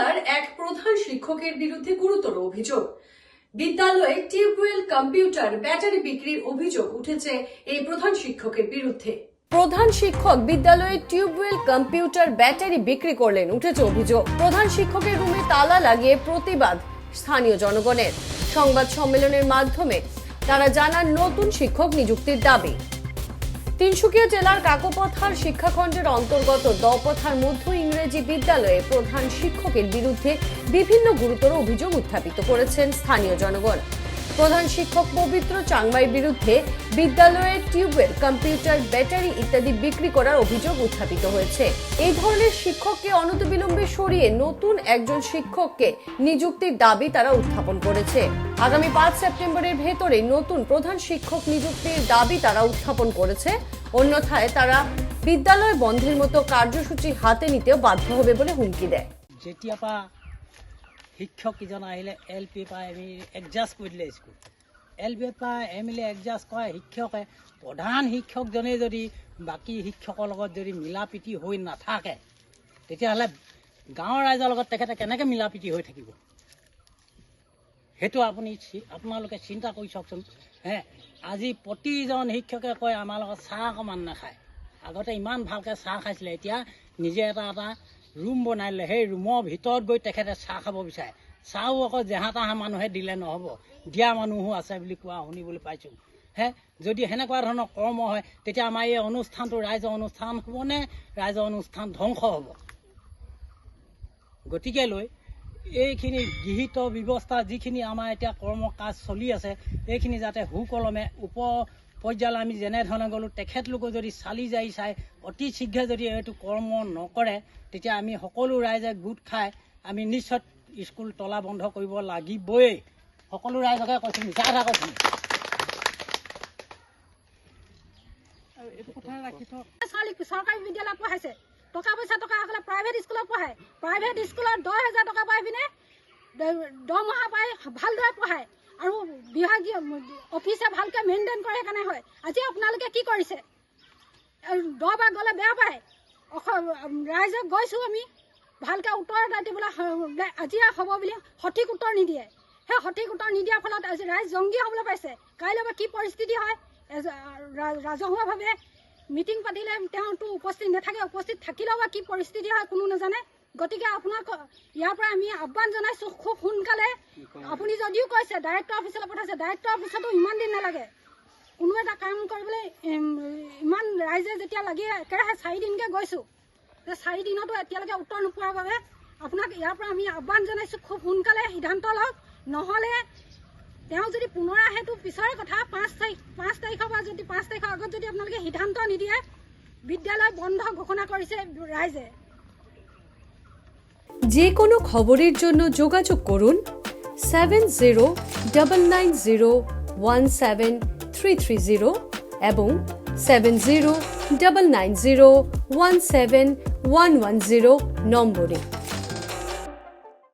জেলার এক প্রধান শিক্ষকের বিরুদ্ধে গুরুতর অভিযোগ। বিদ্যালয়ে টিউবওয়েল কম্পিউটার ব্যাটারি বিক্রির অভিযোগ উঠেছে এই প্রধান শিক্ষকের বিরুদ্ধে। প্রধান শিক্ষক বিদ্যালয়ে টিউবওয়েল কম্পিউটার ব্যাটারি বিক্রি করলেন উঠেছে অভিযোগ। প্রধান শিক্ষকের রুমে তালা লাগিয়ে প্রতিবাদ স্থানীয় জনগণের। সংবাদ সম্মেলনের মাধ্যমে তারা জানান, নতুন শিক্ষক নিযুক্তির দাবি। তিনসুকিয়া জেলার কাকোপথার শিক্ষাখণ্ডের অন্তর্গত দপথার মধ্য ইংরেজি বিদ্যালয়ে প্রধান শিক্ষকের বিরুদ্ধে বিভিন্ন গুরুতর অভিযোগ উত্থাপিত করেছেন স্থানীয় জনগণ। প্রধান শিক্ষক পবিত্র চাংমাইয়ের বিরুদ্ধে বিদ্যালয়ের টিউবওয়েল, কম্পিউটার, ব্যাটারি ইত্যাদি বিক্রি করার অভিযোগ উত্থাপিত হয়েছে। এই ধরনের শিক্ষককে অনতিবিলম্বে সরিয়ে নতুন একজন শিক্ষককে নিযুক্তির দাবি তারা উত্থাপন করেছে। আগামী পাঁচ সেপ্টেম্বরের ভেতরে নতুন প্রধান শিক্ষক নিযুক্তির দাবি তারা উত্থাপন করেছে। অন্যথায় তারা বিদ্যালয় বন্ধের মতো কার্যসূচি হাতে নিতেও বাধ্য হবে বলে হুমকি দেয়। শিক্ষক কেইজন আহিলে এল পিৰ পৰা এম ই এডজাষ্ট কৰি দিলে স্কুল এল পিৰ পৰা এম ইলে এডজাষ্ট কৰা শিক্ষকে প্ৰধান শিক্ষকজনেই যদি বাকী শিক্ষকৰ লগত যদি মিলা প্ৰীতি হৈ নাথাকে তেতিয়াহ'লে গাঁৱৰ ৰাইজৰ লগত তেখেতে কেনেকৈ মিলা প্ৰীতি হৈ থাকিব? সেইটো আপুনি আপোনালোকে চিন্তা কৰি চাওকচোন। হে আজি প্ৰতিজন শিক্ষকে কয় আমাৰ লগত চাহ অকণমান নাখায়। আগতে ইমান ভালকৈ চাহ খাইছিলে এতিয়া নিজে এটা এটা ৰুম বনাই দিলে সেই ৰুমৰ ভিতৰত গৈ তেখেতে চাহ খাব বিচাৰে। চাহো আকৌ জেহা তাহা মানুহে দিলে নহ'ব। দিয়া মানুহো আছে বুলি কোৱা শুনিবলৈ পাইছোঁ। হে যদি সেনেকুৱা ধৰণৰ কৰ্ম হয় তেতিয়া আমাৰ এই অনুষ্ঠানটো ৰাইজৰ অনুষ্ঠান হ'বনে? ৰাইজৰ অনুষ্ঠান ধ্বংস হ'ব। গতিকে লৈ এইখিনি গৃহীত ব্যৱস্থা যিখিনি আমাৰ এতিয়া কৰ্ম কাজ চলি আছে এইখিনি যাতে সুকলমে উপ পৰ্যায়লৈ আমি যেনেধৰণে গ'লোঁ তেখেতলোকো যদি চালি জাৰি চাই অতি শীঘ্ৰে যদি এইটো কৰ্ম নকৰে তেতিয়া আমি সকলো ৰাইজে গোট খাই আমি নিশ্চয় স্কুল তলা বন্ধ কৰিব লাগিবই। সকলো ৰাইজকে কৈছোঁ মিছা কথা কৈছোঁ চৰকাৰী বিদ্যালয়ত পঢ়াইছে? টকা পইচা টকা সকলে প্ৰাইভেট স্কুলত পঢ়ায়। প্ৰাইভেট স্কুলত দহ হেজাৰ টকা পাই পিনে দৰমহা পাই ভালদৰে পঢ়ায়। আৰু বিভাগীয় অফিচে ভালকৈ মেইনটেইন কৰে সেইকাৰণে হয়। আজি আপোনালোকে কি কৰিছে? আৰু দহবাৰ গ'লে বেয়া পায়। অস- ৰাইজক গৈছোঁ আমি। ভালকৈ উত্তৰ এটা দিবলৈ হ- আজি হ'ব বুলি সঠিক উত্তৰ নিদিয়ে। সেই সঠিক উত্তৰ নিদিয়াৰ ফলত আজি ৰাইজ জংগী হ'বলৈ পাইছে। কাইলৈ বা কি পৰিস্থিতি হয়? ৰাজহুৱাভাৱে মিটিং পাতিলে তেওঁতো উপস্থিত নাথাকে উপস্থিত থাকিলেও বা কি পৰিস্থিতি হয় কোনো নাজানে। গতিকে আপোনাক ইয়াৰ পৰা আমি আহ্বান জনাইছোঁ খুব সোনকালে। আপুনি যদিও কৈছে ডাইৰেক্টৰ অফিচলৈ পঠাইছে ডাইৰেক্টৰ অফিচতো ইমান দিন নালাগে। কোনো এটা কাম কৰিবলৈ ইমান ৰাইজে যেতিয়া লাগি একেৰাহে চাৰিদিনকৈ গৈছোঁ যে চাৰিদিনতো এতিয়ালৈকে উত্তৰ নোপোৱাৰ বাবে আপোনাক ইয়াৰ পৰা আমি আহ্বান জনাইছোঁ খুব সোনকালে সিদ্ধান্ত লওক। নহ'লে তেওঁ যদি পুনৰ আহেতো পিছৰে কথা, পাঁচ তাৰিখ, পাঁচ তাৰিখৰ পৰা যদি, পাঁচ তাৰিখৰ আগত যদি আপোনালোকে সিদ্ধান্ত নিদিয়ে, বিদ্যালয় বন্ধ ঘোষণা কৰিছে ৰাইজে। যে কোনো খবরের জন্য যোগাযোগ করুন seven zero double nine zero one seven three three zero এবং seven zero double nine zero one seven one one zero নম্বরে।